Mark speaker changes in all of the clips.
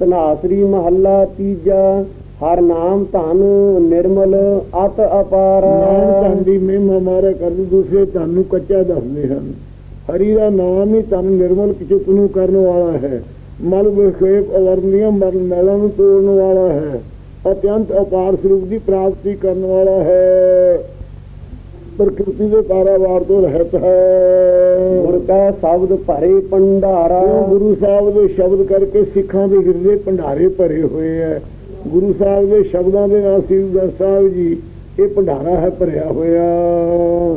Speaker 1: ਤਨਾਸਰੀ ਮਹੱਲਾ ਤੀਜਾ, ਹਰ ਨਾਮ ਧਨ ਨਿਰਮਲ, ਅਤ ਅਪਾਰ।
Speaker 2: ਨਾਮ ਧਨ ਦੀ ਮਹਿਮਾ ਮਾਰੇ ਕਰਦੇ ਦੂਸਰੇ ਧਨ ਨੂੰ ਕੱਚਾ ਦੱਸਦੇ ਹਨ। ਹਰੀ ਦਾ ਨਾਮ ਹੀ ਧਨ ਨਿਰਮਲ ਚਿਤ ਨੂੰ ਕਰਨ ਵਾਲਾ ਹੈ। ਮਲ ਵਿਖੇਪ ਅਵਰਨੀय ਮਲ ਮੈਲਾਂ ਨੂੰ ਤੋੜਨ ਵਾਲਾ ਹੈ। ਅਤਿਅੰਤ ਅਪਾਰ ਸਰੂਪ ਦੀ ਪ੍ਰਾਪਤੀ ਕਰਨ ਵਾਲਾ ਹੈ। ਪ੍ਰਕਿਰਤੀ ਦੇ ਕਾਰੋਬਾਰ ਤੋਂ ਰਹਿਤ ਹੈ।
Speaker 1: ਗੁਰ ਕੈ ਸ਼ਬਦ ਭਰੇ ਭੰਡਾਰਾ।
Speaker 2: ਗੁਰੂ ਸਾਹਿਬ ਦੇ ਸ਼ਬਦ ਕਰਕੇ ਸਿੱਖਾਂ ਦੇ ਹਿਰਦੇ ਭੰਡਾਰੇ ਭਰੇ ਹੋਏ ਹੈ। ਗੁਰੂ ਸਾਹਿਬ ਦੇ ਸ਼ਬਦਾਂ ਦੇ ਨਾਲ ਸ੍ਰੀ ਗੁਰੂ ਗ੍ਰੰਥ ਸਾਹਿਬ ਜੀ ਇਹ ਭੰਡਾਰਾ ਹੈ ਭਰਿਆ ਹੋਇਆ।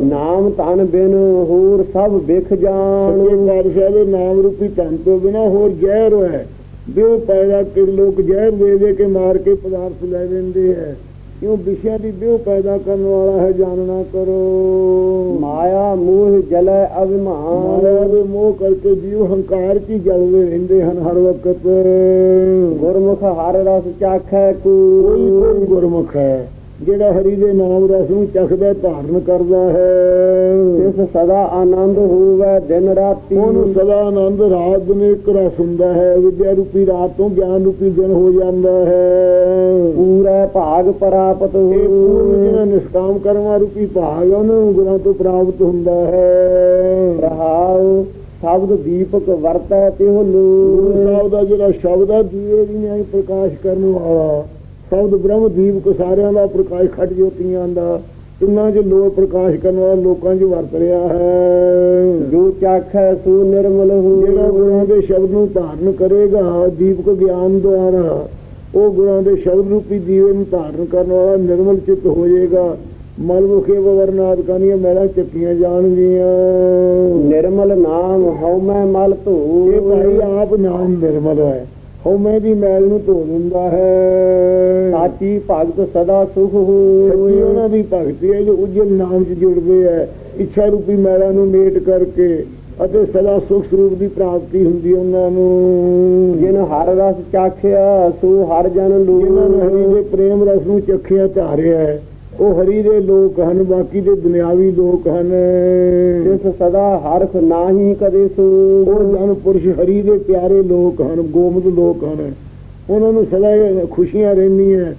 Speaker 1: ਨਾਮ ਧਨ ਬਿਨ ਹੋਰ ਸਭ ਵਿਖ ਜਾਣ।
Speaker 2: ਸੱਚੇ ਪਾਤਸ਼ਾਹ ਦੇ ਨਾਮ ਰੂਪੀ ਧਨ ਤੋਂ ਬਿਨਾ ਹੋਰ ਜ਼ਹਿਰ ਹੈ। ਬਿਉ ਪੈਦਾ ਕਿ ਲੋਕ ਜ਼ਹਿਰ ਦੇ ਦੇ ਕੇ ਮਾਰ ਕੇ ਪਦਾਰਥ ਲੈ ਲੈਂਦੇ ਹੈ। ਕਿਉਂ ਵਿਸ਼ਿਆਂ ਦੀ ਬਿਉ ਪੈਦਾ ਕਰਨ ਵਾਲਾ ਹੈ ਜਾਣਨਾ ਕਰੋ।
Speaker 1: ਮਾਇਆ ਮੋਹ ਜਲੈ ਅਭਿਮਾਨ।
Speaker 2: ਮਾਇਆ ਦੇ ਮੋਹ ਕਰਕੇ ਜੀਵ ਹੰਕਾਰ ਹੀ ਜਲਦੇ ਰਹਿੰਦੇ ਹਨ ਹਰ ਵਕਤ।
Speaker 1: ਗੁਰਮੁਖ ਹਰ ਰਸ ਚਾਖੈ
Speaker 2: ਕੋਈ
Speaker 1: ਕੂ
Speaker 2: ਕੋਈ ਗੁਰਮੁਖ ਹੈ। ਜਿਹੜਾ ਹਰੀ ਦੇ ਨਾਮ ਰਸ ਨੂੰ ਚਖਦਾ ਧਾਰਨ ਕਰਦਾ ਹੈ।
Speaker 1: ਤਿਸ ਸਦਾ ਆਨੰਦ ਹੋਵੇ ਦਿਨ ਰਾਤੀ
Speaker 2: ਉਹਨੂੰ ਸਦਾ ਆਨੰਦ ਰਾਤ ਦਿਨ ਇੱਕ ਰਸ ਹੁੰਦਾ ਹੈ ਵਿਦਿਆ ਰੂਪੀ ਰਾਤ ਤੋਂ ਗਿਆਨ ਰੂਪੀ ਦਿਨ ਹੋ ਜਾਂਦਾ ਹੈ।
Speaker 1: ਪੂਰਾ ਭਾਗ ਪ੍ਰਾਪਤ
Speaker 2: ਇਹ ਪੂਰਨ
Speaker 1: ਹੋਵੇ
Speaker 2: ਜਿਹੜਾ ਨਿਸ਼ਕਾਮ ਕਰਮਾ ਰੂਪੀ ਭਾਗ ਉਹਨੂੰ ਗੁਰਾਂ ਤੋਂ ਪ੍ਰਾਪਤ ਹੁੰਦਾ ਹੈ।
Speaker 1: ਰਹਾਉ ਸ਼ਬਦ ਦੀਪਕ ਵਰਤੈ ਤਿਹੁ
Speaker 2: ਗੁਰੂ
Speaker 1: ਲੂ
Speaker 2: ਸਾਹਿਬ ਦਾ ਜਿਹੜਾ ਸ਼ਬਦ ਹੈ ਦੀਵੇ ਦੀ ਨਿਆਈ ਪ੍ਰਕਾਸ਼ ਕਰਨ ਵਾਲਾ। ਸ਼ਬਦ ਬ੍ਰਹਮ ਦੀਪਕ ਸਾਰਿਆਂ ਦਾ ਪ੍ਰਕਾਸ਼ ਖਟ ਜੋਤੀਆਂ ਦਾ ਤਿੰਨਾਂ 'ਚ ਲੋਕ ਪ੍ਰਕਾਸ਼ ਕਰਨ ਵਾਲਾ ਲੋਕਾਂ 'ਚ ਵਰਤ ਰਿਹਾ ਹੈ।
Speaker 1: ਜੋ ਚਾਖੈ ਸੂ ਨਿਰਮਲ
Speaker 2: ਜਿਹੜਾ
Speaker 1: ਹੋ
Speaker 2: ਗੁਰਾਂ ਦੇ ਸ਼ਬਦ ਨੂੰ ਧਾਰਨ ਕਰੇਗਾ ਦੀਪਕ ਗਿਆਨ ਦੁਆਰਾ ਉਹ ਗੁਰਾਂ ਦੇ ਸ਼ਬਦ ਰੂਪੀ ਦੀਵੇ ਨੂੰ ਧਾਰਨ ਕਰਨ ਵਾਲਾ ਨਿਰਮਲ ਚਿੱਤ ਹੋ ਜਾਏਗਾ ਮਲ ਮੁਖੇ ਵਰਨਾਦ ਕਾਨੀਆਂ ਮੈਲਾਂ ਚੱਕੀਆਂ ਜਾਣਗੀਆਂ।
Speaker 1: ਨਿਰਮਲ ਨਾਮ ਹਉ ਮੈਂ ਮਲ
Speaker 2: ਇਹ
Speaker 1: ਧੂ
Speaker 2: ਭਾਈ ਆਪ ਨਾਮ ਨਿਰਮਲ ਹੈ। ਹਉਮੈ ਦੀ ਮੈਲ ਨੂੰ ਧੋ ਦਿੰਦਾ ਹੈ।
Speaker 1: ਸਾਚੀ ਭਗਤ ਸਦਾ ਸੁਖ
Speaker 2: ਸੱਚੀ
Speaker 1: ਹੋਏ
Speaker 2: ਉਹਨਾਂ ਦੀ ਭਗਤੀ ਹੈ ਜੋ ਉਜਲ ਨਾਮ 'ਚ ਜੁੜਦੇ ਹੈ। ਇੱਛਾ ਰੂਪੀ ਮੈਲਾਂ ਨੂੰ ਮੇਟ ਕਰਕੇ ਅਤੇ ਸਦਾ ਸੁਖ ਸਰੂਪ ਦੀ ਪ੍ਰਾਪਤੀ ਹੁੰਦੀ ਹੈ ਉਹਨਾਂ ਨੂੰ।
Speaker 1: ਜਿਨ ਹਰ ਰਸ ਚਾਖਿਆ ਸੂ ਹਰ ਜਨ ਲੂ।
Speaker 2: ਜਿਨ੍ਹਾਂ ਨੇ ਹਰੀ ਦੇ ਪ੍ਰੇਮ ਰਸ ਨੂੰ ਚੱਖਿਆ ਧਾਰਿਆ ਹੈ। ਉਹ ਹਰੀ ਦੇ ਲੋਕ ਹਨ ਬਾਕੀ ਦੇ ਦੁਨਿਆਵੀ ਲੋਕ ਹਨ।
Speaker 1: ਤਿਸ ਸਦਾ ਹਰਖ ਨਾਹੀ ਕਦੇ
Speaker 2: ਉਹ
Speaker 1: ਸੂ
Speaker 2: ਜਨ ਪੁਰਸ਼ ਹਰੀ ਦੇ ਪਿਆਰੇ ਲੋਕ ਹਨ ਗੋਮਦ ਲੋਕ ਹਨ। ਉਹਨਾਂ ਨੂੰ ਸਦਾ ਖੁਸ਼ੀਆਂ ਰਹਿੰਦੀਆਂ।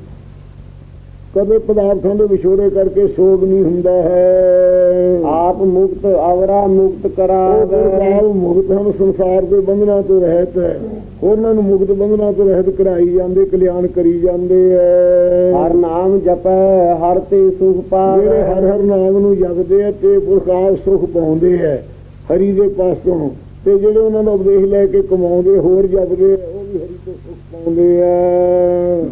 Speaker 2: ਕਦੇ ਪਦਾਰਥਾਂ ਦੇ ਵਿਛੋੜੇ ਕਰਕੇ ਸੋਗ ਨਹੀਂ ਹੁੰਦਾ ਹੈ।
Speaker 1: ਆਪ ਮੁਕਤ ਅਵਰਾ ਮੁਕਤ
Speaker 2: ਉਹ
Speaker 1: ਕਰਾਵੇ
Speaker 2: ਗੁਰਬਾਲ ਮੁਕਤ ਹਨ ਸੰਸਾਰ ਦੇ ਬੰਧਨਾਂ ਤੋਂ ਰਹਿਤ ਹੈ। ਉਹਨਾਂ ਨੂੰ ਮੁਕਤ ਬੰਧਨਾਂ ਤੋਂ ਰਹਿਤ ਕਰਾਈ ਜਾਂਦੇ ਕਲਿਆਣ ਕਰੀ ਜਾਂਦੇ ਐ
Speaker 1: ਹਰ ਨਾਮ ਜਪੈ ਹਰ ਤੇ ਸੁਖ
Speaker 2: ਜਿਹੜੇ
Speaker 1: ਪਾਵੇ
Speaker 2: ਹਰ ਹਰ ਨਾਮ ਨੂੰ ਜਪਦੇ ਆ ਤੇ ਪੁਰਖਾਰ ਸੁਖ ਪਾਉਂਦੇ ਐ ਹਰੀ ਦੇ ਪਾਸੋਂ ਤੇ ਜਿਹੜੇ ਉਹਨਾਂ ਦਾ ਉਪਦੇਸ਼ ਲੈ ਕੇ ਕਮਾਉਂਦੇ ਹੋਰ ਜਪਦੇ ਹਰੀ ਤੋਂ ਸੁਖ ਪਾਉਂਦੇ ਆ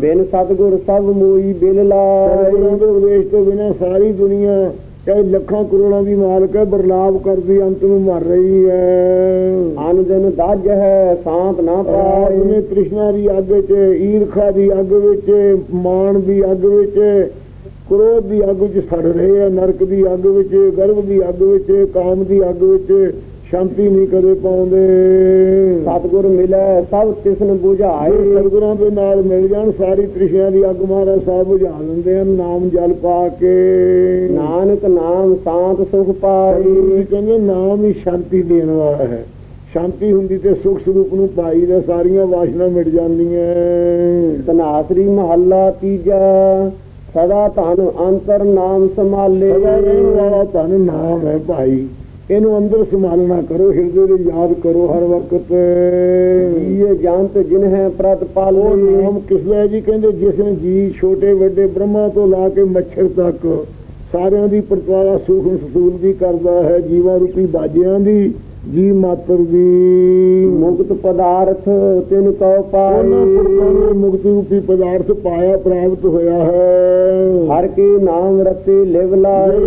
Speaker 1: ਬਿਨ ਸਤਗੁਰ ਸਭ ਮੋਈ ਬਿਲ ਲਾਏ।
Speaker 2: ਸਤਿਗੁਰਾਂ ਦੇ ਉਪਦੇਸ਼ ਤੋਂ ਬਿਨਾਂ ਸਾਰੀ ਦੁਨੀਆ ਚਾਹੇ ਲੱਖਾਂ ਕਰੋੜਾਂ ਦੀ ਮਾਲਕ ਹੈ ਬਰਲਾਪ ਕਰਦੀ ਅੰਤ ਨੂੰ ਮਰ ਰਹੀ ਹੈ।
Speaker 1: ਅਨ ਦਿਨ ਦਜ ਹੈ ਸਾਂਤ ਨਾ ਪਾਏ।
Speaker 2: ਤ੍ਰਿਸ਼ਨਾ ਦੀ ਅੱਗ ਵਿੱਚ ਈਰਖਾ ਦੀ ਅੱਗ ਵਿੱਚ ਮਾਣ ਦੀ ਅੱਗ ਵਿੱਚ ਕ੍ਰੋਧ ਦੀ ਅੱਗ ਵਿੱਚ ਸੜ ਰਹੇ ਆ ਨਰਕ ਦੀ ਅੱਗ ਵਿੱਚ ਗਰਭ ਦੀ ਅੱਗ ਵਿੱਚ ਕਾਮ ਦੀ ਅੱਗ ਵਿੱਚ। ਸ਼ਾਂਤੀ ਨਹੀਂ ਕਦੇ ਪਾਉਂਦੇ।
Speaker 1: ਸਤਗੁਰ ਮਿਲੈ ਸਭ ਤਿਸਨ
Speaker 2: ਆਏ
Speaker 1: 부ਝਾਏ
Speaker 2: ਸਤਿਗੁਰਾਂ ਦੇ ਨਾਲ ਮਿਲ ਜਾਣ ਸਾਰੀ ਤ੍ਰਿਸ਼ਨਾ ਦੀ ਅੱਗ ਮਹਾਰਾਜ ਸਾਹਿਬ ਬੁਝਾ ਦਿੰਦੇ ਹਨ ਨਾਮ ਜਲ ਪਾ ਕੇ।
Speaker 1: ਨਾਨਕ ਨਾਮ ਸਾਂਤ ਸੁਖ ਪਾਈ।
Speaker 2: ਕਹਿੰਦੇ ਨਾਮ ਹੀ ਸ਼ਾਂਤੀ ਦੇਣ ਵਾਲਾ ਹੈ। ਸ਼ਾਂਤੀ ਹੁੰਦੀ ਤੇ ਸੁਖ ਸਰੂਪ ਨੂੰ ਪਾਈ ਦਾ ਸਾਰੀਆਂ ਵਾਸ਼ਨਾ ਮਿਟ ਜਾਂਦੀਆਂ
Speaker 1: ਤਨਾਸਰੀ ਮਹੱਲਾ ਤੀਜਾ ਸਦਾ ਧਨ ਅੰਤਰ ਨਾਮ ਸੰਭਾਲੇ।
Speaker 2: ਸਦਾ ਰਹਿਣ ਵਾਲਾ ਧਨ ਨਾਮ ਹੈ ਭਾਈ। ਇਹਨੂੰ ਅੰਦਰ ਸੰਭਾਲਣਾ ਕਰੋ ਹਿਰਦੇ ਦੇ ਯਾਦ ਕਰੋ ਹਰ ਵਕਤ।
Speaker 1: ਇਹ ਜੰਤ ਜਿਨ ਹੈ ਪ੍ਰਤ ਪਾਲੇ
Speaker 2: ਨਾਮ ਕਿਸ ਲਈ ਜੀ? ਕਹਿੰਦੇ ਜਿਸ ਨੇ ਜੀ ਛੋਟੇ ਵੱਡੇ ਬ੍ਰਹਮਾ ਤੋਂ ਲਾ ਕੇ ਮੱਛਰ ਤੱਕ ਸਾਰਿਆਂ ਦੀ ਪ੍ਰਤਵਾਲਾ ਸੂਖਮ ਸਸੂਲ ਦੀ ਕਰਦਾ ਹੈ ਜੀਵਾ ਰੂਪੀ ਬਾਜਿਆਂ ਦੀ। ਜੀ ਮਾਤਰ ਦੀ
Speaker 1: ਮੁਕਤ ਪਦਾਰਥ ਤਿਨ ਕਉ
Speaker 2: ਉਹਨਾਂ
Speaker 1: ਪਾਏ
Speaker 2: ਪੁਰਖਾਂ ਨੂੰ ਮੁਕਤੀ ਰੂਪੀ ਪਦਾਰਥ ਪਾਇਆ ਪ੍ਰਾਪਤ ਹੋਇਆ ਹੈ।
Speaker 1: ਹਰ ਕੇ ਨਾਮ ਰਤੇ ਲਿਵ ਲਾਏ।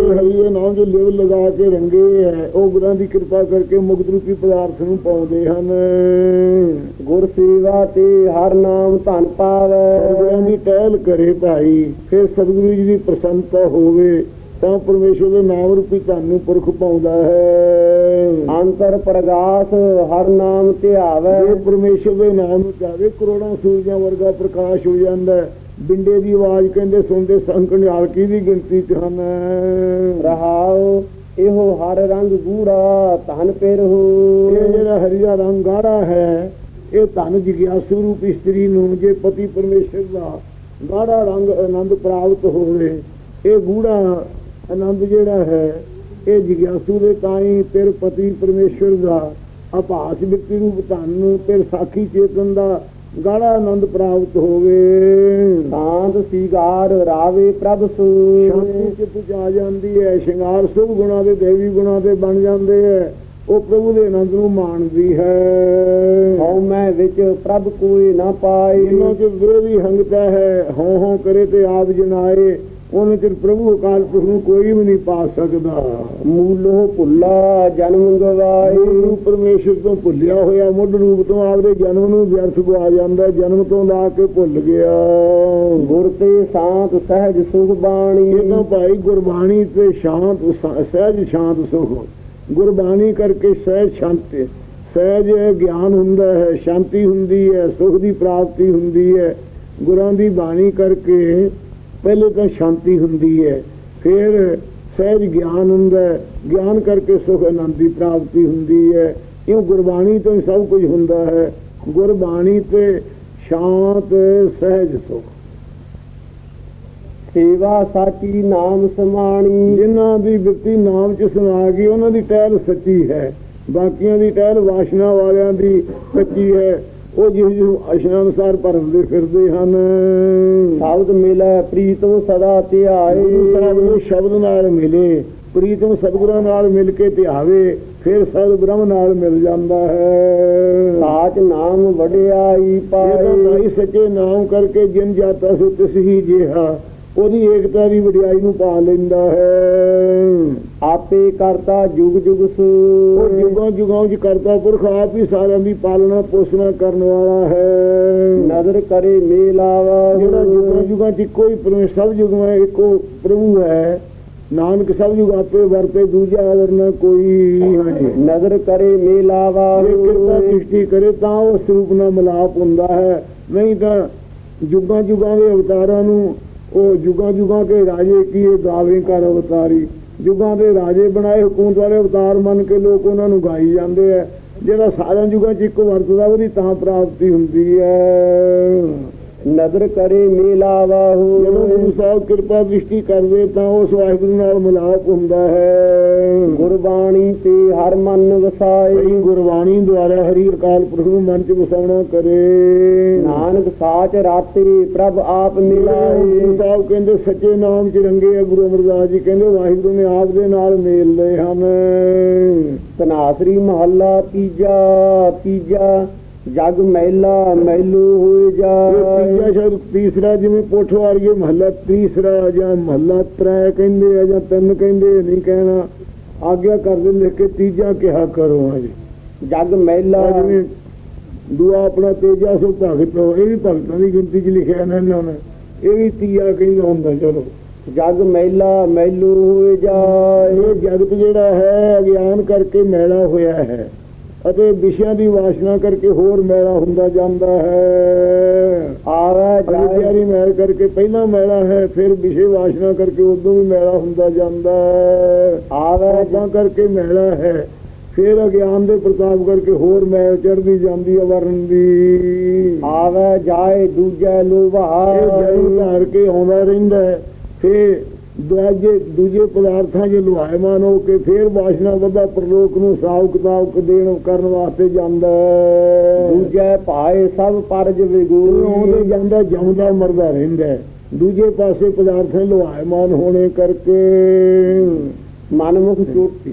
Speaker 2: ਦੇ ਨਾਮ ਦੇ ਲਿਵ ਲਗਾ ਕੇ ਰੰਗੇ ਹੈ ਉਹ ਗੁਰਾਂ ਦੀ ਕਿਰਪਾ ਕਰਕੇ ਮੁਕਤ ਰੂਪੀ ਪਦਾਰਥ ਨੂੰ ਪਾਉਂਦੇ ਹਨ।
Speaker 1: ਗੁਰ ਸੇਵਾ ਤੇ ਹਰ ਨਾਮ ਧਨ
Speaker 2: ਗੁਰਾਂ
Speaker 1: ਪਾਵੇ
Speaker 2: ਦੀ ਟਹਿਲ ਕਰੇ ਭਾਈ ਫਿਰ ਸਤਿਗੁਰੂ ਜੀ ਦੀ ਪ੍ਰਸੰਨਤਾ ਹੋਵੇ ਤਾਂ ਪਰਮੇਸ਼ਰ ਦੇ ਨਾਮ ਰੂਪੀ ਧਨ ਨੂੰ ਪੁਰਖ ਪਾਉਂਦਾ ਹੈ।
Speaker 1: ਅੰਤਰ ਪ੍ਰਗਾਸ ਹਰ ਨਾਮ ਧਿਆਵੇ।
Speaker 2: ਜੇ ਪਰਮੇਸ਼ਰ ਦੇ ਨਾਮ ਨੂੰ ਚਾਵੇ ਕਰੋੜਾਂ ਸੂਰਜਾਂ ਵਰਗਾ ਪ੍ਰਕਾਸ਼ ਹੋ ਜਾਂਦਾ। ਬਿੰਡੇ ਦੀ ਆਵਾਜ਼ ਕਹਿੰਦੇ ਸੁਣਦੇ ਸੰਕਣਿਆਲ ਕੀ ਦੀ ਗਿਣਤੀ ਚ ਹਨ?
Speaker 1: ਰਹਾਉ ਇਹੋ ਹਰ ਰੰਗ ਗੂੜਾ ਧਨ ਪਿਰਹੁ।
Speaker 2: ਇਹ ਜਿਹੜਾ ਹਰੀ ਦਾ ਰੰਗ ਗਾੜਾ ਹੈ ਇਹ ਧਨ ਜਿਗਿਆਸੂ ਰੂਪ ਇਸਤਰੀ ਨੂੰ ਜੇ ਪਤੀ ਪਰਮੇਸ਼ਰ ਦਾ ਗਾੜਾ ਰੰਗ ਆਨੰਦ ਪ੍ਰਾਪਤ ਹੋਵੇ ਇਹ ਗੂੜਾ ਆਨੰਦ ਜਿਹੜਾ ਹੈ ਇਹ ਜਿਗਿਆਸੂ ਦੇ ਤਾਈ ਫਿਰ ਪਤੀ ਪਰਮੇਸ਼ਰ ਦਾ ਅਭਾਸ ਬਿਰਤੀ ਰੂਪ ਧਨ ਨੂੰ ਫਿਰ ਸਾਖੀ ਚੇਤਨ ਦਾ ਗਾੜਾ ਆਨੰਦ ਪ੍ਰਾਪਤ ਹੋਵੇ।
Speaker 1: ਸ਼ਾਂਤ ਸੀਗਾਰ ਰਾਵੇ ਪ੍ਰਭ
Speaker 2: ਸ਼ਾਂਤੀ
Speaker 1: ਸੂਏ
Speaker 2: ਚਿੱਤ ਚ ਆ ਜਾਂਦੀ ਹੈ ਸ਼ਿੰਗਾਰ ਸੁਭ ਗੁਣਾ ਦੇ ਦੇਵੀ ਗੁਣਾ ਦੇ ਬਣ ਜਾਂਦੇ ਹੈ ਉਹ ਪ੍ਰਭੂ ਦੇ ਆਨੰਦ ਨੂੰ ਮਾਣਦੀ ਹੈ।
Speaker 1: ਹਉ ਮੈਂ ਵਿੱਚ ਪ੍ਰਭ ਕੋਈ ਨਾ ਪਾਏ।
Speaker 2: ਜਿਨ੍ਹਾਂ ਚ ਵਿਰੋਧੀ ਹੰਗਤਾ ਹੈ ਹਉ ਹਉ ਕਰੇ ਤੇ ਆਪ ਜਨਾਏ ਉਹਨਾਂ ਚ ਪ੍ਰਭੂ ਅਕਾਲ ਪੁਰਖ ਨੂੰ ਕੋਈ ਵੀ ਨਹੀਂ ਪਾ ਸਕਦਾ।
Speaker 1: ਮੂਲੋ ਭੁੱਲਾ ਜਨਮ ਗਵਾਏ।
Speaker 2: ਗੁਰੂ ਪਰਮੇਸ਼ਰ ਤੋਂ ਭੁੱਲਿਆ ਹੋਇਆ ਮੁੱਢ ਰੂਪ ਤੋਂ ਆਪਦੇ ਜਨਮ ਨੂੰ ਵਿਅਰਥ ਗਵਾ ਜਾਂਦਾ। ਜਨਮ ਤੋਂ ਲਾ ਕੇ ਭੁੱਲ ਗਿਆ।
Speaker 1: ਗੁਰ ਤੇ ਸ਼ਾਂਤ ਸਹਿਜ ਸੁਖ ਬਾਣੀ।
Speaker 2: ਇਹ ਤਾਂ ਭਾਈ ਗੁਰਬਾਣੀ ਤੇ ਸ਼ਾਂਤ ਸਹਿਜ ਸ਼ਾਂਤ ਸੁਖ। ਗੁਰਬਾਣੀ ਕਰਕੇ ਸਹਿਜ ਸ਼ਾਂਤੀ ਸਹਿਜ ਗਿਆਨ ਹੁੰਦਾ ਹੈ ਸ਼ਾਂਤੀ ਹੁੰਦੀ ਹੈ ਸੁਖ ਦੀ ਪ੍ਰਾਪਤੀ ਹੁੰਦੀ ਹੈ। ਗੁਰਾਂ ਦੀ ਬਾਣੀ ਕਰਕੇ ਪਹਿਲੇ ਤਾਂ ਸ਼ਾਂਤੀ ਹੁੰਦੀ ਹੈ ਫਿਰ ਸਹਿਜ ਗਿਆਨ ਹੁੰਦਾ ਗਿਆਨ ਕਰਕੇ ਸੁਖ ਆਨੰਦ ਦੀ ਪ੍ਰਾਪਤੀ ਹੁੰਦੀ ਹੈ। ਇਹ ਗੁਰਬਾਣੀ ਤੋਂ ਹੀ ਸਭ ਕੁਝ ਹੁੰਦਾ ਹੈ। ਗੁਰਬਾਣੀ ਤੇ ਸ਼ਾਂਤ ਸਹਿਜ ਸੁਖ।
Speaker 1: ਸੇਵਾ ਸਾਚੀ ਨਾਮ ਸਮਾਣੀ।
Speaker 2: ਜਿਨ੍ਹਾਂ ਦੀ ਬਿਰਤੀ ਨਾਮ ਚ ਸਮਾ ਗਈ ਉਹਨਾਂ ਦੀ ਟਹਿਲ ਸੱਚੀ ਹੈ। ਬਾਕੀਆਂ ਦੀ ਟਹਿਲ ਵਾਸ਼ਨਾ ਵਾਲਿਆਂ ਦੀ ਕੱਚੀ ਹੈ। ਉਹ ਜਿਸ ਨੂੰ ਅਸ਼ਨਾ ਅਨੁਸਾਰ ਭਰਮਦੇ ਫਿਰਦੇ ਹਨ।
Speaker 1: ਸ਼ਬਦ ਮਿਲੈ ਪ੍ਰੀਤਮ ਸਦਾ ਧਿਆਏ।
Speaker 2: ਸਾਹਿਬ ਨੂੰ ਸ਼ਬਦ ਨਾਲ ਮਿਲੇ ਪ੍ਰੀਤਮ ਸਤਿਗੁਰਾਂ ਨਾਲ ਮਿਲ ਕੇ ਧਿਆਵੇ ਫਿਰ ਸਦ ਬ੍ਰਹਮ ਨਾਲ ਮਿਲ ਜਾਂਦਾ ਹੈ।
Speaker 1: ਸਾਚ ਨਾਮ ਵਡਿਆਈ
Speaker 2: ਇਹ ਤਾਂ
Speaker 1: ਪਾਏ।
Speaker 2: ਭਾਈ ਸੱਚੇ ਨਾਮ ਕਰਕੇ ਜਿਨ ਜਾਤਾ ਸੋ ਤਿਸ ਹੀ ਜਿਹਾ। ਉਹਦੀ ਏਕਤਾ ਦੀ ਵਡਿਆਈ ਨੂੰ ਪਾ ਲੈਂਦਾ ਹੈ।
Speaker 1: ਆਪੇ ਕਰਤਾ ਜੁਗ ਜੁਗ
Speaker 2: ਉਹ
Speaker 1: ਸੋਏ
Speaker 2: ਜੁਗਾਂ ਜੁਗਾਂ ਚ ਕਰਤਾ ਪੁਰਖ ਆਪ ਹੀ ਸਾਰਿਆਂ ਦੀ ਪਾਲਣਾ ਪੋਸ਼ਣਾ ਕਰਨ ਵਾਲਾ ਹੈ।
Speaker 1: ਨਦਰ ਕਰੇ ਮੇਲਾਵਾ
Speaker 2: ਜਿਹੜਾ ਜੁਗਾਂ ਜੁਗਾਂ ਚ ਹੀ ਪਰਮੇਸ਼ਰ ਸਭ ਵਿੱਚ ਇੱਕੋ ਪ੍ਰਭੂ ਹੈ। ਨਾਨਕ ਸਭ ਯੁਗ ਆਪੇ ਵਰਤੇ ਦੂਜਾ ਆਦਰ ਨਾ ਕੋਈ ਹਾਂਜੀ।
Speaker 1: ਨਦਰ ਕਰੇ ਮੇਲਾਵਾ
Speaker 2: ਜੇ ਕਿਰਪਾ ਦ੍ਰਿਸ਼ਟੀ ਕਰੇ ਤਾਂ ਉਹ ਸਰੂਪ ਨਾਲ ਮਿਲਾਪ ਹੁੰਦਾ ਹੈ। ਨਹੀਂ ਤਾਂ ਜੁਗਾਂ ਜੁਗਾਂ ਦੇ ਅਵਤਾਰਾਂ ਨੂੰ ਉਹ ਜੁਗਾਂ ਜੁਗਾਂ ਕੇ ਰਾਜੇ ਕੀ ਇਹ ਗਾਵੇ ਕਰ ਅਵਤਾਰੀ। ਜੁਗਾਂ ਦੇ ਰਾਜੇ ਬਣਾਏ ਹਕੂਮਤ ਵਾਲੇ ਅਵਤਾਰ ਮੰਨ ਕੇ ਲੋਕ ਉਹਨਾਂ ਨੂੰ ਗਾਈ ਜਾਂਦੇ ਆ। ਜਿਹੜਾ ਸਾਰਿਆਂ ਜੁਗਾਂ 'ਚ ਇੱਕੋ ਵਰਤਦਾ ਉਹਦੀ ਤਾਂ ਪ੍ਰਾਪਤੀ ਹੁੰਦੀ ਹੈ।
Speaker 1: ਨਦਰ ਕਰੇ ਮੇਲਾਵਾ
Speaker 2: ਜਦੋਂ ਗੁਰੂ ਸਾਹਿਬ ਕਿਰਪਾ ਦ੍ਰਿਸ਼ਟੀ ਕਰਦੇ ਤਾਂ ਉਸ ਵਾਹਿਗੁਰੂ ਨਾਲ ਮਿਲਾਪ ਹੁੰਦਾ ਹੈ।
Speaker 1: ਗੁਰਬਾਣੀ ਤੇ ਹਰ ਮਨ ਵਸਾਏ।
Speaker 2: ਗੁਰਬਾਣੀ ਦੁਆਰਾ ਹਰੀ ਅਕਾਲ ਪੁਰਖ ਨੂੰ ਮਨ ਚ ਵਸਾਉਣਾ ਕਰੇ।
Speaker 1: ਨਾਨਕ ਸਾਚ ਰਾਤੇ ਪ੍ਰਭ ਆਪ
Speaker 2: ਗੁਰੂ
Speaker 1: ਮਿਲਾਏ।
Speaker 2: ਸਾਹਿਬ ਕਹਿੰਦੇ ਸੱਚੇ ਨਾਮ ਚ ਰੰਗੇ ਆ ਗੁਰੂ ਅਮਰਦਾਸ ਜੀ। ਕਹਿੰਦੇ ਵਾਹਿਗੁਰੂ ਨੇ ਆਪ ਦੇ ਨਾਲ ਮੇਲ ਲਏ ਹਨ।
Speaker 1: ਤਨਾਸਰੀ ਮਹੱਲਾ ਤੀਜਾ ਤੀਜਾ ਜਗ ਮੈਲਾ ਮੈਲੂ ਹੋਏ
Speaker 2: ਇਹ ਤੀਜਾ
Speaker 1: ਜਾਏ
Speaker 2: ਸ਼ਬਦ ਤੀਸਰਾ ਜਿਵੇਂ ਪੋਠਵਾਰੀਏ ਮਹੱਲਾ ਤੀਸਰਾ ਜਾਂ ਮਹੱਲਾ ਤ੍ਰੈ ਕਹਿੰਦੇ ਆ ਜਾਂ ਤਿੰਨ ਕਹਿੰਦੇ ਨਹੀਂ ਕਹਿਣਾ। ਆਗਿਆ ਕਰਦੇ ਲਿਖ ਕੇ ਤੀਜਾ ਕਿਹਾ ਕਰੋ ਹਾਂਜੀ
Speaker 1: ਜਗ ਮੈਲਾ
Speaker 2: ਆਹ ਜਿਵੇਂ ਦੂਆ ਆਪਣਾ ਤੇਜਾ ਸੋ ਭਗਤ ਇਹ ਵੀ ਭਗਤਾਂ ਦੀ ਗਿਣਤੀ ਚ ਲਿਖਿਆ ਨਾ ਇਹਨਾਂ ਨੇ ਇਹ ਵੀ ਤੀਆ ਕਹਿੰਦਾ ਹੁੰਦਾ ਚਲੋ।
Speaker 1: ਜਗ ਮੈਲਾ ਮੈਲੂ ਹੋਏ ਜਾਏ।
Speaker 2: ਇਹ ਜਗਤ ਜਿਹੜਾ ਹੈ ਅਗਿਆਨ ਕਰਕੇ ਮੈਲਾ ਹੋਇਆ ਹੈ। ਅਤੇ ਵਿਸ਼ਿਆਂ ਦੀ ਵਾਸ਼ਨਾ ਕਰਕੇ ਹੋਰ ਮੈਲਾ ਹੁੰਦਾ ਜਾਂਦਾ ਹੈ।
Speaker 1: ਆਵੇ
Speaker 2: ਦੀ ਮੈਲ ਕਰਕੇ ਪਹਿਲਾਂ ਮੈਲਾ ਹੈ ਫਿਰ ਵਿਸ਼ੇ ਵਾਸ਼ਨਾ ਕਰਕੇ ਉਦੋਂ ਵੀ ਮੈਲਾ ਹੁੰਦਾ ਜਾਂਦਾ ਹੈ।
Speaker 1: ਆਵੇ
Speaker 2: ਪਾਪਾਂ ਕਰਕੇ ਮੈਲਾ ਹੈ ਫਿਰ ਅਗਿਆਨ ਦੇ ਪ੍ਰਤਾਪ ਕਰਕੇ ਹੋਰ ਮੈਲ ਚੜਦੀ ਜਾਂਦੀ ਹੈ ਵਰਨ ਦੀ।
Speaker 1: ਆਵੇ ਜਾਏ ਦੂਜੇ
Speaker 2: ਇਹ
Speaker 1: ਲੋਭਾਏ
Speaker 2: ਜਨਮ ਧਾਰ ਕੇ ਆਉਂਦਾ ਰਹਿੰਦਾ ਹੈ ਫਿਰ ਦੂਜੇ ਦੂਜੇ ਪਦਾਰਥਾਂ 'ਚ ਲੁਹਾਇਮਾਨ ਹੋ ਕੇ ਫਿਰ ਵਾਸ਼ਨਾ ਵਧਾ ਪ੍ਰਲੋਕ ਨੂੰ ਹਿਸਾਬ ਕਿਤਾਬ ਦੇਣ ਕਰਨ ਵਾਸਤੇ ਜਾਂਦਾ
Speaker 1: ਦੂਜੇ ਭਾਏ ਸਭ ਪਰਜ ਵਿਗੂਰ
Speaker 2: ਜਾਂਦਾ ਜਮਦਾ ਮਰਦਾ ਰਹਿੰਦਾ। ਦੂਜੇ ਪਾਸੇ ਪਦਾਰਥਾਂ ਲੁਹਾਇਮਾਨ ਹੋਣੇ ਕਰਕੇ
Speaker 1: ਮਨਮੁਖ ਚੋਟੀ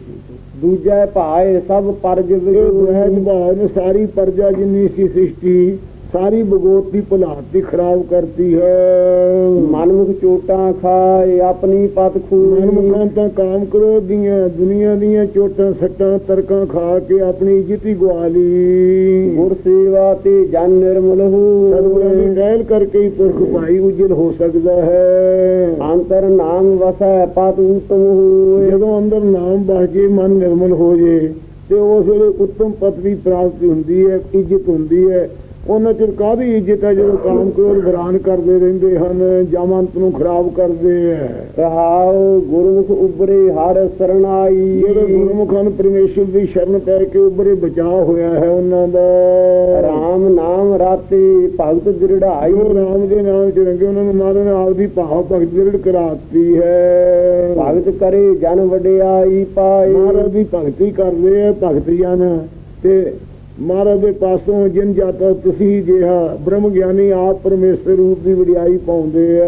Speaker 1: ਦੂਜੇ ਭਾਏ ਸਭ ਪਰਜ ਵਿਗੂਰ
Speaker 2: ਸਾਰੀ ਪਰਜਾ ਜਿੰਨੀ ਸੀ ਸ੍ਰਿਸ਼ਟੀ ਸਾਰੀ ਭਗਵਤ ਦੀ ਭਲਾਤੀ ਖਰਾਬ ਕਰਤੀ ਹੈ।
Speaker 1: ਮਨਮੁਖ ਚੋਟਾਂ ਖਾਏ ਆਪਣੀ ਪਤ ਖੂਨ
Speaker 2: ਮਨਮੁਖਾਂ ਤਾਂ ਕਾਮ ਕਰੋ ਦੀਆਂ ਦੁਨੀਆ ਦੀਆਂ ਚੋਟਾਂ ਸੱਟਾਂ ਤਰਕਾਂ ਖਾ ਕੇ ਆਪਣੀ ਇੱਜ਼ਤ ਹੀ ਗਵਾ ਲਈ
Speaker 1: ਗੁਰ ਸੇਵਾ ਤੇ ਜਨ ਨਿਰਮਲ
Speaker 2: ਸਤਿਗੁਰਾਂ ਦੀ
Speaker 1: ਹੋ
Speaker 2: ਟਹਿਲ ਕਰਕੇ ਹੀ ਪੁਰਖ ਭਾਈ ਉਜਲ ਹੋ ਸਕਦਾ ਹੈ।
Speaker 1: ਅੰਤਰ ਨਾਮ ਵਸੈ ਪਤ ਉਤਮ ਹੋਏ
Speaker 2: ਜਦੋਂ ਅੰਦਰ ਨਾਮ ਬਸ ਜੇ ਮਨ ਨਿਰਮਲ ਹੋ ਜੇ। ਤੇ ਉਸ ਵੇਲੇ ਉੱਤਮ ਪਦ ਦੀ ਪ੍ਰਾਪਤੀ ਹੁੰਦੀ ਹੈ ਇੱਜ਼ਤ ਹੁੰਦੀ ਹੈ। ਉਹਨਾਂ ਚਿਰ ਕਾਹਦੀ ਇੱਜ਼ਤ ਹੈ ਜਦੋਂ ਕਾਮ ਕ੍ਰੋਧ ਵਿਰਾਨ ਕਰਦੇ ਰਹਿੰਦੇ ਹਨ ਜਾਮੰਤ ਨੂੰ ਖਰਾਬ ਕਰਦੇ ਹੈ।
Speaker 1: ਰਹਾਉ ਗੁਰਮੁਖ ਉਬਰੇ ਹਰ ਸਰਣਾਈ।
Speaker 2: ਜਿਹੜੇ ਗੁਰਮੁਖਾਂ ਨੂੰ ਪਰਮੇਸ਼ਰ ਦੀ ਸ਼ਰਨ ਪੈ ਕੇ ਉੱਭਰੇ ਬਚਾਅ ਹੋਇਆ ਹੈ ਉਹਨਾਂ ਦਾ।
Speaker 1: ਰਾਮ ਨਾਮ ਰਾਤੇ ਭਗਤ ਦ੍ਰਿੜਾਈ।
Speaker 2: ਰਾਮ ਦੇ ਨਾਮ ਚ ਰੰਗੇ ਉਹਨਾਂ ਨੂੰ ਮਹਾਰਾਜ ਨੇ ਆਪਦੀ ਭਾਵ ਭਗਤ ਦ੍ਰਿੜ ਕਰਾਤੀ ਹੈ।
Speaker 1: ਭਗਤ ਕਰੇ ਜਨ ਵਡਿਆਈ ਪਾਏ।
Speaker 2: ਮਹਾਰਾਜ ਦੀ ਭਗਤੀ ਕਰਦੇ ਆ ਭਗਤ ਜਨ ਤੇ ਮਹਾਰਾਜ ਦੇ ਪਾਸੋਂ ਜਿਨ ਜਾਤਾ ਤੁਸੀਂ ਜਿਹਾ ਬ੍ਰਹਮ ਗਿਆਨੀ ਆਪ ਪਰਮੇਸ਼ਰ ਰੂਪ ਦੀ ਵਡਿਆਈ ਪਾਉਂਦੇ ਆ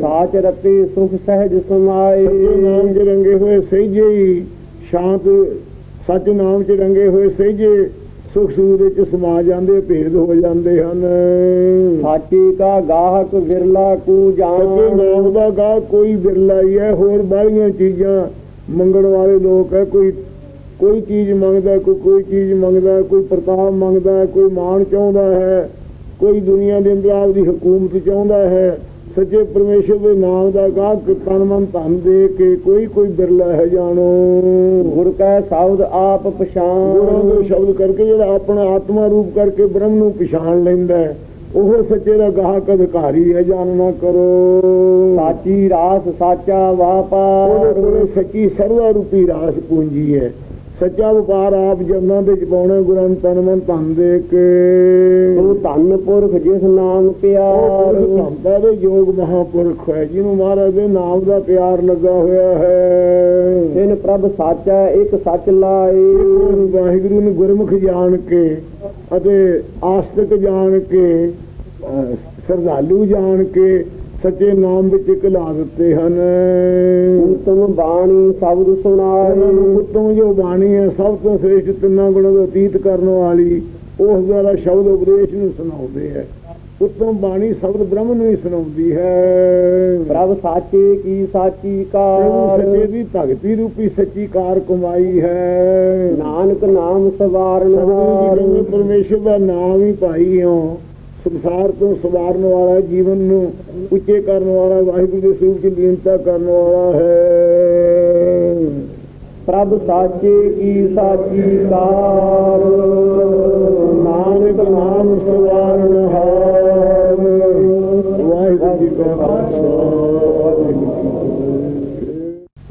Speaker 1: ਸਾਚ ਰਤੇ ਸੁਖ ਸਹਿਜ ਸਮਾਏ।
Speaker 2: ਨਾਮ ਚ ਰੰਗੇ ਹੋਏ ਸਹਿਜੇ ਹੀ ਸ਼ਾਂਤ ਸੱਚ ਨਾਮ ਚ ਰੰਗੇ ਹੋਏ ਸਹਿਜੇ ਸੁਖ ਦੇ ਚ ਸਮਾ ਜਾਂਦੇ ਭੇਦ ਹੋ ਜਾਂਦੇ ਹਨ।
Speaker 1: ਸਾਚੇ ਕਾ ਗਾਹਕ ਵਿਰਲਾ ਕੂ
Speaker 2: ਸੱਚੇ
Speaker 1: ਜਾਣ
Speaker 2: ਨਾਮ ਦਾ ਗਾ ਕੋਈ ਬਿਰਲਾ ਹੀ ਹੈ ਹੋਰ ਬਾਹਲੀਆਂ ਚੀਜ਼ਾਂ ਮੰਗਣ ਵਾਲੇ ਲੋਕ ਹੈ ਕੋਈ ਕੋਈ ਚੀਜ਼ ਮੰਗਦਾ ਕੋਈ ਕੋਈ ਚੀਜ਼ ਮੰਗਦਾ ਕੋਈ ਪ੍ਰਤਾਪ ਮੰਗਦਾ ਕੋਈ ਮਾਣ ਚਾਹੁੰਦਾ ਹੈ ਕੋਈ ਦੁਨੀਆ ਦੇ ਅੰਦਰ ਆਪਦੀ ਹਕੂਮਤ ਚਾਹੁੰਦਾ ਹੈ ਸੱਚੇ ਪਰਮੇਸ਼ਰ ਦੇ ਨਾਮ ਦਾ ਗਾਹਕ ਤਨ ਮਨ ਧਨ ਦੇ ਕੇ ਕੋਈ ਕੋਈ ਬਿਰਲਾ ਹੈ ਜਾਣੋ।
Speaker 1: ਗੁਰ ਕੈ ਸ਼ਬਦ ਆਪ
Speaker 2: ਗੁਰਾਂ
Speaker 1: ਪਛਾਣ
Speaker 2: ਦੇ ਸ਼ਬਦ ਕਰਕੇ ਜਿਹੜਾ ਆਪਣਾ ਆਤਮਾ ਰੂਪ ਕਰਕੇ ਬ੍ਰਹਮ ਨੂੰ ਪਛਾਣ ਲੈਂਦਾ ਹੈ ਉਹ ਸੱਚੇ ਦਾ ਗਾਹਕ ਅਧਿਕਾਰੀ ਹੈ ਜਾਣਨਾ ਕਰੋ।
Speaker 1: ਸਾਚੀ ਰਾਸ ਸਾਚਾ
Speaker 2: ਉਹਦੇ
Speaker 1: ਵਾਪਾਰ
Speaker 2: ਕੋਲੇ ਸੱਚੀ ਸਰਵਾ ਰੂਪੀ ਰਾਸ ਪੂੰਜੀ ਹੈ। ਸੱਚਾ ਵਪਾਰ ਆਪ ਜਨਾਂ ਦੇ ਚ ਪਾਉਣਾ ਗੁਰਾਂ ਤਨ ਮਨ ਧਨ ਦੇ ਕੇ।
Speaker 1: ਤੂੰ ਧੰਨ ਪੁਰਖ ਜਿਸ ਨਾਮ
Speaker 2: ਉਹ
Speaker 1: ਪਿਆਰ
Speaker 2: ਧੰਦਾ ਦੇ ਯੋਗ ਮਹਾਪੁਰਖ ਹੈ ਜਿਹਨੂੰ ਮਹਾਰਾਜ ਦੇ ਨਾਮ ਦਾ ਪਿਆਰ ਲੱਗਾ ਹੋਇਆ ਹੈ।
Speaker 1: ਤਿਨ ਪ੍ਰਭ ਸਾਚਾ ਇੱਕ ਸੱਚ ਲਾਏ।
Speaker 2: ਉਹ ਵਾਹਿਗੁਰੂ ਨੂੰ ਗੁਰਮੁਖ ਜਾਣ ਕੇ ਅਤੇ ਆਸਤਿਕ ਜਾਣ ਕੇ ਅਹ, ਸ਼ਰਧਾਲੂ ਜਾਣ ਕੇ ਸੱਚੇ ਨਾਮ ਵਿੱਚ ਘਲਾ ਦਿੱਤੇ ਹਨ।
Speaker 1: ਉਤਮ ਬਾਣੀ ਸ਼ਬਦ ਸੁਣਾਏ
Speaker 2: ਉੱਤਮ ਜੋ ਬਾਣੀ ਹੈ ਸਭ ਤੋਂ ਸ੍ਰੇਸ਼ਟ ਤਿੰਨਾਂ ਗੁਣਾਂ ਦਾ ਅਤੀਤ ਕਰਨ ਵਾਲੀ ਉਸ ਦਾ ਸ਼ਬਦ ਉਪਦੇਸ਼ ਨੂੰ ਸੁਣਾਉਂਦੇ ਹੈ। ਉੱਤਮ ਬਾਣੀ ਸ਼ਬਦ ਬ੍ਰਹਮ ਨੂੰ ਹੀ ਸੁਣਾਉਂਦੀ ਹੈ।
Speaker 1: ਪ੍ਰਭ ਸਾਚੇ ਕੀ ਸਾਚੀ ਕਾਰ
Speaker 2: ਸੱਚੇ ਦੀ ਭਗਤੀ ਰੂਪੀ ਸੱਚੀ ਕਾਰ ਕਮਾਈ ਹੈ।
Speaker 1: ਨਾਨਕ ਨਾਮ ਸਵਾਰਨ
Speaker 2: ਕਹਿੰਦੇ ਪਰਮੇਸ਼ਰ ਦਾ ਨਾਮ ਹੀ ਪਾਈ ਹੋ। ਸੰਸਾਰ ਤੋਂ ਸਵਾਰਨ ਵਾਲਾ, ਜੀਵਨ ਨੂੰ ਉੱਚੇ ਕਰਨ ਵਾਲਾ, ਵਾਹਿਗੁਰੂ ਦੇ ਸਰੂਪ ਚ ਲੀਨਤਾ ਕਰਨ ਵਾਲਾ ਹੈ।
Speaker 1: ਪ੍ਰਭ ਸਾਚੇ ਕੀ ਸਾਚੀ ਕਾਰ,
Speaker 2: ਨਾਨਕ ਨਾਮ ਸਵਾਰਨ ਹਾਰ। ਵਾਹਿਗੁਰੂ ਜੀ ਕਾ